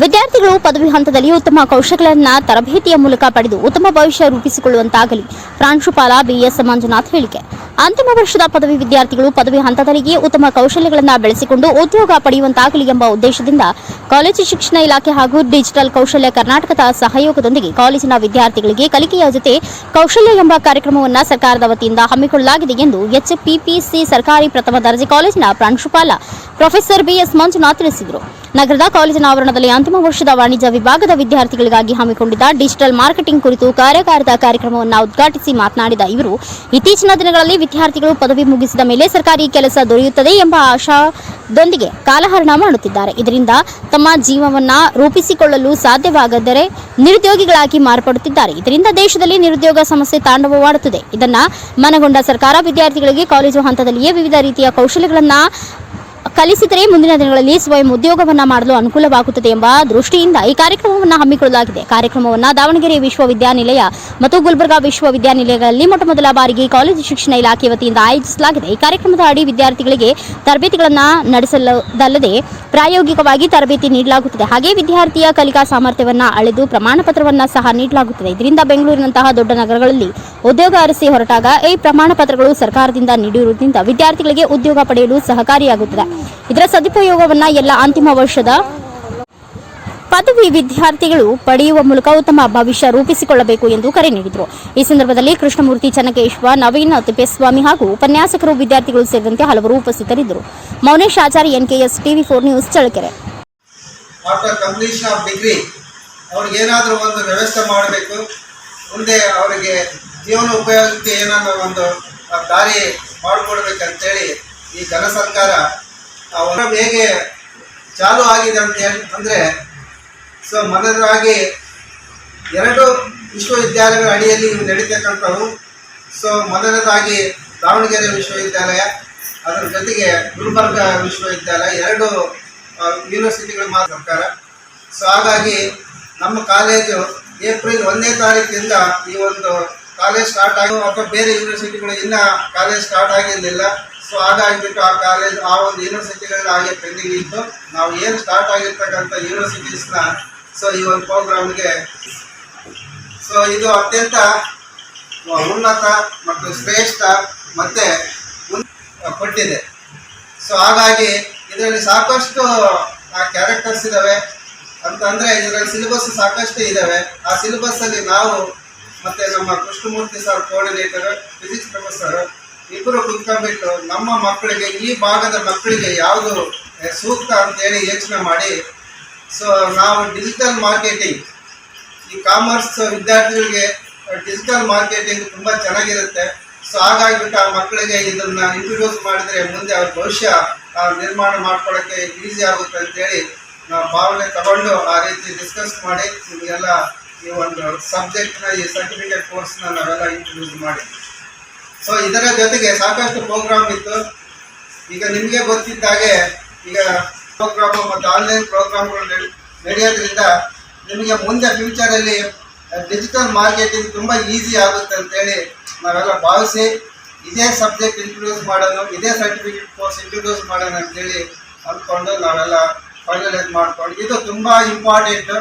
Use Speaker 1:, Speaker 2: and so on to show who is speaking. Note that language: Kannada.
Speaker 1: ವಿದ್ಯಾರ್ಥಿಗಳು ಪದವಿ ಹಂತದಲ್ಲಿ ಉತ್ತಮ ಕೌಶಲ್ಯಗಳನ್ನು ತರಬೇತಿಯ ಮೂಲಕ ಪಡೆದು ಉತ್ತಮ ಭವಿಷ್ಯ ರೂಪಿಸಿಕೊಳ್ಳುವಂತಾಗಲಿ. ಪ್ರಾಂಶುಪಾಲ ಬಿಎಸ್ ಮಂಜುನಾಥ್ ಹೇಳಿಕೆ. ಅಂತಿಮ ವರ್ಷದ ಪದವಿ ವಿದ್ಯಾರ್ಥಿಗಳು ಪದವಿ ಹಂತದಲ್ಲಿಯೇ ಉತ್ತಮ ಕೌಶಲ್ಯಗಳನ್ನು ಬೆಳೆಸಿಕೊಂಡು ಉದ್ಯೋಗ ಪಡೆಯುವಂತಾಗಲಿ ಎಂಬ ಉದ್ದೇಶದಿಂದ ಕಾಲೇಜು ಶಿಕ್ಷಣ ಇಲಾಖೆ ಹಾಗೂ ಡಿಜಿಟಲ್ ಕೌಶಲ್ಯ ಕರ್ನಾಟಕದ ಸಹಯೋಗದೊಂದಿಗೆ ಕಾಲೇಜಿನ ವಿದ್ಯಾರ್ಥಿಗಳಿಗೆ ಕಲಿಕೆಯ ಜೊತೆ ಕೌಶಲ್ಯ ಎಂಬ ಕಾರ್ಯಕ್ರಮವನ್ನು ಸರ್ಕಾರದ ವತಿಯಿಂದ ಹಮ್ಮಿಕೊಳ್ಳಲಾಗಿದೆ ಎಂದು ಎಚ್ಪಿಪಿಸಿ ಸರ್ಕಾರಿ ಪ್ರಥಮ ದರ್ಜೆ ಕಾಲೇಜಿನ ಪ್ರಾಂಶುಪಾಲ ಪ್ರೊಫೆಸರ್ ಬಿಎಸ್ ಮಂಜುನಾಥ್ ತಿಳಿಸಿದರು. ನಗರದ ಕಾಲೇಜಿನ ಆವರಣದಲ್ಲಿ ಅಂತಿಮ ವರ್ಷದ ವಾಣಿಜ್ಯ ವಿಭಾಗದ ವಿದ್ಯಾರ್ಥಿಗಳಿಗಾಗಿ ಹಮ್ಮಿಕೊಂಡಿದ್ದ ಡಿಜಿಟಲ್ ಮಾರ್ಕೆಟಿಂಗ್ ಕುರಿತು ಕಾರ್ಯಾಗಾರದ ಕಾರ್ಯಕ್ರಮವನ್ನು ಉದ್ಘಾಟಿಸಿ ಮಾತನಾಡಿದ ಇವರು, ಇತ್ತೀಚಿನ ದಿನಗಳಲ್ಲಿ ವಿದ್ಯಾರ್ಥಿಗಳು ಪದವಿ ಮುಗಿಸಿದ ಮೇಲೆ ಸರ್ಕಾರಿ ಕೆಲಸ ದೊರೆಯುತ್ತದೆ ಎಂಬ ಆಶಾದೊಂದಿಗೆ ಕಾಲಹರಣ ಮಾಡುತ್ತಿದ್ದಾರೆ. ಇದರಿಂದ ತಮ್ಮ ಜೀವವನ್ನ ರೂಪಿಸಿಕೊಳ್ಳಲು ಸಾಧ್ಯವಾಗದರೆ ನಿರುದ್ಯೋಗಿಗಳಾಗಿ ಮಾರ್ಪಡುತ್ತಿದ್ದಾರೆ. ಇದರಿಂದ ದೇಶದಲ್ಲಿ ನಿರುದ್ಯೋಗ ಸಮಸ್ಯೆ ತಾಂಡವವಾಡುತ್ತದೆ. ಇದನ್ನು ಮನಗೊಂಡ ಸರ್ಕಾರ ವಿದ್ಯಾರ್ಥಿಗಳಿಗೆ ಕಾಲೇಜು ಹಂತದಲ್ಲಿಯೇ ವಿವಿಧ ರೀತಿಯ ಕೌಶಲ್ಯಗಳನ್ನ ಕಲಿಸಿದರೆ ಮುಂದಿನ ದಿನಗಳಲ್ಲಿ ಸ್ವಯಂ ಉದ್ಯೋಗವನ್ನ ಮಾಡಲು ಅನುಕೂಲವಾಗುತ್ತದೆ ಎಂಬ ದೃಷ್ಟಿಯಿಂದ ಈ ಕಾರ್ಯಕ್ರಮವನ್ನು ಹಮ್ಮಿಕೊಳ್ಳಲಾಗಿದೆ. ಕಾರ್ಯಕ್ರಮವನ್ನು ದಾವಣಗೆರೆ ವಿಶ್ವವಿದ್ಯಾನಿಲಯ ಮತ್ತು ಗುಲ್ಬರ್ಗಾ ವಿಶ್ವವಿದ್ಯಾನಿಲಯಗಳಲ್ಲಿ ಮೊಟ್ಟಮೊದಲ ಬಾರಿಗೆ ಕಾಲೇಜು ಶಿಕ್ಷಣ ಇಲಾಖೆ ವತಿಯಿಂದ ಆಯೋಜಿಸಲಾಗಿದೆ. ಈ ಕಾರ್ಯಕ್ರಮದ ಅಡಿ ವಿದ್ಯಾರ್ಥಿಗಳಿಗೆ ತರಬೇತಿಗಳನ್ನು ನಡೆಸಲದಲ್ಲದೆ ಪ್ರಾಯೋಗಿಕವಾಗಿ ತರಬೇತಿ ನೀಡಲಾಗುತ್ತದೆ. ಹಾಗೆ ವಿದ್ಯಾರ್ಥಿಯ ಕಲಿಕಾ ಸಾಮರ್ಥ್ಯವನ್ನ ಅಳೆದು ಪ್ರಮಾಣ ಪತ್ರವನ್ನ ಸಹ ನೀಡಲಾಗುತ್ತದೆ. ಇದರಿಂದ ಬೆಂಗಳೂರಿನಂತಹ ದೊಡ್ಡ ನಗರಗಳಲ್ಲಿ ಉದ್ಯೋಗ ಅರಸಿ ಹೊರಟಾಗ ಈ ಪ್ರಮಾಣ ಪತ್ರಗಳು ಸರ್ಕಾರದಿಂದ ನೀಡಿರುವುದರಿಂದ ವಿದ್ಯಾರ್ಥಿಗಳಿಗೆ ಉದ್ಯೋಗ ಪಡೆಯಲು ಸಹಕಾರಿಯಾಗುತ್ತದೆ. ಇದರ ಸದುಪಯೋಗವನ್ನ ಎಲ್ಲ ಅಂತಿಮ ವರ್ಷದ ಪದವಿ ವಿದ್ಯಾರ್ಥಿಗಳು ಪಡೆಯುವ ಮೂಲಕ ಉತ್ತಮ ಭವಿಷ್ಯ ರೂಪಿಸಿಕೊಳ್ಳಬೇಕು ಎಂದು ಕರೆ ನೀಡಿದರು. ಈ ಸಂದರ್ಭದಲ್ಲಿ ಕೃಷ್ಣಮೂರ್ತಿ ಚನ್ನಕೇಶ್ವ, ನವೀನ ತಿಪ್ಪೇಸ್ವಾಮಿ ಹಾಗೂ ಉಪನ್ಯಾಸಕರು ವಿದ್ಯಾರ್ಥಿಗಳು ಸೇರಿದಂತೆ ಹಲವರು ಉಪಸ್ಥಿತರಿದ್ದರು. Maunesh Acharya, NKS TV four news
Speaker 2: ಏನಾದರೂ ಒಂದು ಮಾಡಬೇಕು. ಅವರಿಗೆ ಜೀವನ ಉಪಯೋಗಕ್ಕೆ ಏನಾದರೂ ಒಂದು ದಾರಿ ಮಾಡಿಕೊಡ್ಬೇಕಂತೇಳಿ ಈ ಜನ ಸರ್ಕಾರ ಹೇಗೆ ಚಾಲು ಆಗಿದೆ ಅಂತ ಹೇಳಿ ಅಂದರೆ ಸೊ ಮೊದಲಾಗಿ ಎರಡು ವಿಶ್ವವಿದ್ಯಾಲಯಗಳ ಅಡಿಯಲ್ಲಿ ಇವು ನಡೀತಕ್ಕಂಥವು ಸೊ ಮೊದಲನೇದಾಗಿ ದಾವಣಗೆರೆ ವಿಶ್ವವಿದ್ಯಾಲಯ, ಅದರ ಜೊತೆಗೆ ಗುಲ್ಬರ್ಗ ವಿಶ್ವವಿದ್ಯಾಲಯ, ಎರಡು ಯೂನಿವರ್ಸಿಟಿಗಳು ಮಾತ್ರ ಸರ್ಕಾರ ಸೊ ಹಾಗಾಗಿ ನಮ್ಮ ಕಾಲೇಜು ಏಪ್ರಿಲ್ ಒಂದನೇ ತಾರೀಕಿಂದ ಈ ಒಂದು ಕಾಲೇಜ್ ಸ್ಟಾರ್ಟ್ ಆಗಿ, ಅಥವಾ ಬೇರೆ ಯೂನಿವರ್ಸಿಟಿಗಳು ಇನ್ನೂ ಕಾಲೇಜ್ ಸ್ಟಾರ್ಟ್ ಆಗಿರಲಿಲ್ಲ. ಸೊ ಹಾಗಾಗಿಬಿಟ್ಟು ಆ ಕಾಲೇಜ್, ಆ ಒಂದು ಯೂನಿವರ್ಸಿಟಿಗಳಲ್ಲಿ ಹಾಗೆ ಪೆಂಡಿಂಗ್ ಇತ್ತು. ನಾವು ಏನು ಸ್ಟಾರ್ಟ್ ಆಗಿರ್ತಕ್ಕಂಥ ಯೂನಿವರ್ಸಿಟೀಸ್ನ ಸೊ ಈ ಒಂದು ಪ್ರೋಗ್ರಾಮ್ಗೆ ಸೊ ಇದು ಅತ್ಯಂತ ಉನ್ನತ ಮತ್ತು ಶ್ರೇಷ್ಠ ಮತ್ತೆ ಕೊಟ್ಟಿದೆ. ಸೊ ಹಾಗಾಗಿ ಇದರಲ್ಲಿ ಸಾಕಷ್ಟು, ಆ ಕ್ಯಾರೆಕ್ಟರ್ಸ್ ಇದ್ದಾವೆ ಅಂತಂದರೆ ಇದರಲ್ಲಿ ಸಿಲೆಬಸ್ ಸಾಕಷ್ಟು ಇದ್ದಾವೆ ಆ ಸಿಲೆಬಸ್ಸಲ್ಲಿ ನಾವು ಮತ್ತು ನಮ್ಮ Krishnamurthy sir coordinator physics professor ಇಬ್ಬರು ಕುತ್ಕೊಂಡ್ಬಿಟ್ಟು ನಮ್ಮ ಮಕ್ಕಳಿಗೆ, ಈ ಭಾಗದ ಮಕ್ಕಳಿಗೆ ಯಾವುದು ಸೂಕ್ತ ಅಂತೇಳಿ ಯೋಚನೆ ಮಾಡಿ ಸೊ ನಾವು ಡಿಜಿಟಲ್ ಮಾರ್ಕೆಟಿಂಗ್ ಈ ಕಾಮರ್ಸ್ ವಿದ್ಯಾರ್ಥಿಗಳಿಗೆ ಡಿಜಿಟಲ್ ಮಾರ್ಕೆಟಿಂಗ್ ತುಂಬ ಚೆನ್ನಾಗಿರುತ್ತೆ. ಸೊ ಹಾಗಾಗಿಬಿಟ್ಟು ಆ ಮಕ್ಕಳಿಗೆ ಇದನ್ನ ಇಂಟ್ರೊಡ್ಯೂಸ್ ಮಾಡಿದ್ರೆ ಮುಂದೆ ಅವ್ರ ಭವಿಷ್ಯ ನಿರ್ಮಾಣ ಮಾಡ್ಕೊಳ್ಳೋಕ್ಕೆ ಈಸಿ ಆಗುತ್ತೆ ಅಂತೇಳಿ ನಾವು ಭಾವನೆ ತಗೊಂಡು ಆ ರೀತಿ ಡಿಸ್ಕಸ್ ಮಾಡಿ ನಿಮಗೆಲ್ಲ ಈ ಒಂದು ಸಬ್ಜೆಕ್ಟ್ನ ಈ ಸರ್ಟಿಫಿಕೇಟ್ ಕೋರ್ಸ್ನ ನಾವೆಲ್ಲ ಇಂಟ್ರೊಡ್ಯೂಸ್ ಮಾಡಿ. ಸೊ ಇದರ ಜೊತೆಗೆ ಸಾಕಷ್ಟು ಪ್ರೋಗ್ರಾಮ್ ಇತ್ತು. ಈಗ ನಿಮಗೆ ಗೊತ್ತಿದ್ದಾಗೆ, ಈಗ ಪ್ರೋಗ್ರಾಮು ಮತ್ತು ಆನ್ಲೈನ್ ಪ್ರೋಗ್ರಾಮ್ಗಳು ನಡೆ- ನಡೆಯೋದ್ರಿಂದ ನಿಮಗೆ ಮುಂದೆ ಫ್ಯೂಚರಲ್ಲಿ ಡಿಜಿಟಲ್ ಮಾರ್ಕೆಟಿಂಗ್ ತುಂಬ ಈಸಿ ಆಗುತ್ತೆ ಅಂತೇಳಿ ನಾವೆಲ್ಲ ಭಾವಿಸಿ ಇದೇ ಸಬ್ಜೆಕ್ಟ್ ಇಂಟ್ರೊಡ್ಯೂಸ್ ಮಾಡೋಣ, ಇದೇ ಸರ್ಟಿಫಿಕೇಟ್ ಕೋರ್ಸ್ ಇಂಟ್ರೊಡ್ಯೂಸ್ ಮಾಡೋಣ ಅಂತೇಳಿ ಅಂದ್ಕೊಂಡು ನಾವೆಲ್ಲ ಫೈನಲೈಸ್ ಮಾಡ್ಕೊಂಡು, ಇದು ತುಂಬ ಇಂಪಾರ್ಟೆಂಟು